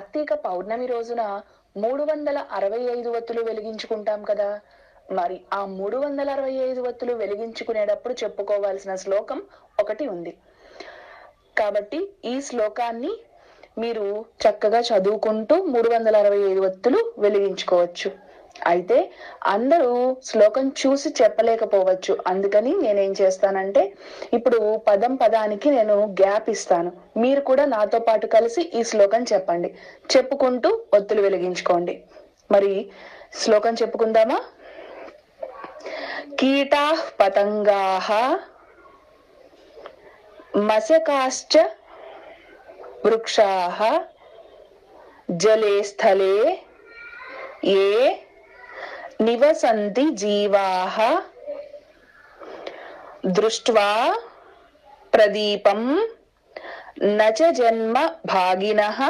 కార్తీక పౌర్ణమి రోజున మూడు వందల అరవై ఐదు వత్తులు వెలిగించుకుంటాం కదా. మరి ఆ మూడు వందల అరవై ఐదు వత్తులు వెలిగించుకునేటప్పుడు చెప్పుకోవాల్సిన శ్లోకం ఒకటి ఉంది. కాబట్టి ఈ శ్లోకాన్ని మీరు చక్కగా చదువుకుంటూ మూడు వందల అరవై ఐదు వత్తులు వెలిగించుకోవచ్చు. అయితే అందరూ శ్లోకం చూసి చెప్పలేకపోవచ్చు. అందుకని నేనేం చేస్తానంటే ఇప్పుడు పదం పదానికి నేను గ్యాప్ ఇస్తాను. మీరు కూడా నాతో పాటు కలిసి ఈ శ్లోకం చెప్పండి. చెప్పుకుంటూ ఒత్తులు వెలిగించుకోండి. మరి శ్లోకం చెప్పుకుందామా? కీటా పతంగా మశకాశ్చ వృక్షా జలే స్థలే ఏ निवसन्ति जीवाः दृष्ट्वा प्रदीपं न च जन्म भागिनः